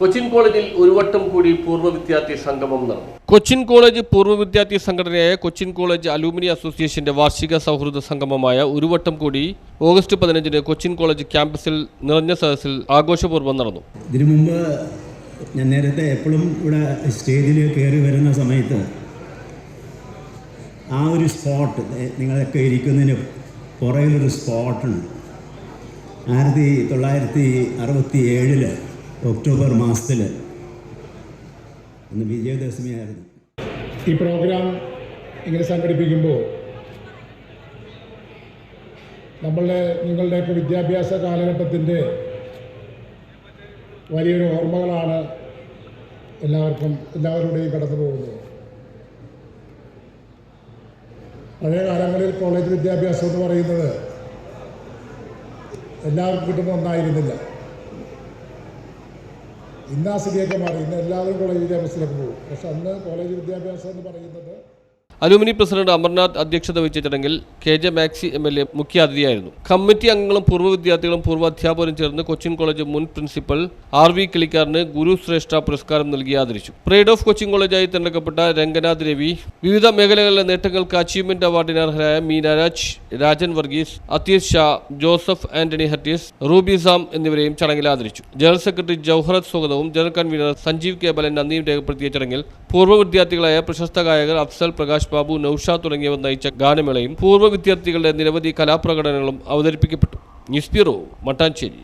Cochin കോളേജിൽ ഒരു വട്ടം കൂടി പൂർവ വിദ്യാർത്ഥി സംഗമം നടന്നു. കൊച്ചിൻ കോളേജ് പൂർവ വിദ്യാർത്ഥി സംഘടനയായ കൊച്ചിൻ കോളേജ് അലൂമിനി അസോസിയേഷന്റെ വാർഷിക സൗഹൃദ സംഗമമായ ഒരു വട്ടം കൂടി ഓഗസ്റ്റ് പതിനഞ്ചിന് കൊച്ചിൻ കോളേജ് ക്യാമ്പസിൽ നിറഞ്ഞ സദസ്സിൽ ആഘോഷപൂർവം നടന്നു. ഇതിനു മുമ്പ് ഞാൻ നേരത്തെ എപ്പോഴും ഇവിടെ സ്റ്റേജിൽ കയറി വരുന്ന സമയത്ത് ആ ഒരു സ്പോട്ട് നിങ്ങളൊക്കെ ഇരിക്കുന്നതിന് പുറകിലൊരു സ്പോട്ടുണ്ട് ആയിരത്തി തൊള്ളായിരത്തി അറുപത്തി ഏഴിൽ ഒക്ടോബർ മാസത്തിൽ വിജയദശമി ആയിരുന്നു. ഈ പ്രോഗ്രാം ഇങ്ങനെ സംഘടിപ്പിക്കുമ്പോൾ നമ്മളുടെ നിങ്ങളുടെയൊക്കെ വിദ്യാഭ്യാസ കാലഘട്ടത്തിന്റെ വലിയൊരു ഓർമ്മകളാണ് എല്ലാവർക്കും എല്ലാവരുടെയും കടന്നു പോകുന്നത്. പഴയ കാലങ്ങളിൽ കോളേജ് വിദ്യാഭ്യാസം എന്ന് പറയുന്നത് എല്ലാവർക്കും കിട്ടുന്ന ഒന്നായിരുന്നില്ല. ഇന്ന് ആ സ്ഥിതിയൊക്കെ മാറി. ഇന്ന് എല്ലാവരും കോളേജ് വിദ്യാഭ്യാസത്തിലേക്ക് പോകും. പക്ഷെ അന്ന് കോളേജ് വിദ്യാഭ്യാസം എന്ന് പറയുന്നത് അലൂമിനി പ്രസിഡന്റ് അമർനാഥ് അധ്യക്ഷത വഹിച്ച ചടങ്ങിൽ K J Maxi M L A മുഖ്യാതിഥിയായിരുന്നു. Committee അംഗങ്ങളും പൂർവ വിദ്യാർത്ഥികളും പൂർവ അധ്യാപകരും ചേർന്ന് കൊച്ചിൻ കോളേജ് മുൻ പ്രിൻസിപ്പൽ ആർ വി കിളിക്കാറിന് ഗുരു ശ്രേഷ്ഠ പുരസ്കാരം നൽകി ആദരിച്ചു. പ്രൈഡ് ഓഫ് കൊച്ചിൻ കോളേജായി തിരഞ്ഞെടുക്കപ്പെട്ട രംഗനാഥ് രവി വിവിധ മേഖലകളിലെ നേട്ടങ്ങൾക്ക് അച്ചീവ്മെന്റ് അവാർഡിന് അർഹരായ മീനാരാജ് രാജൻ വർഗീസ് അതീഷ് ഷാ ജോസഫ് ആന്റണി ഹർട്ടീസ് റൂബി സാം എന്നിവരെയും ചടങ്ങിൽ ആദരിച്ചു. ജനറൽ സെക്രട്ടറി ജൌഹറത് സ്വാഗതവും ജനറൽ കൺവീനർ സഞ്ജീവ് കേബലൻ നന്ദിയും രേഖപ്പെടുത്തിയ ചടങ്ങിൽ പൂർവ വിദ്യാർത്ഥികളായ പ്രശസ്ത ഗായകർ അഫ്സൽ പ്രകാശ് ബാബു നൌഷ തുടങ്ങിയവർ നയിച്ച ഗാനമേളയും പൂർവ വിദ്യാർത്ഥികളുടെ നിരവധി കലാപ്രകടനങ്ങളും അവതരിപ്പിക്കപ്പെട്ടു. News bureau Mattancherry.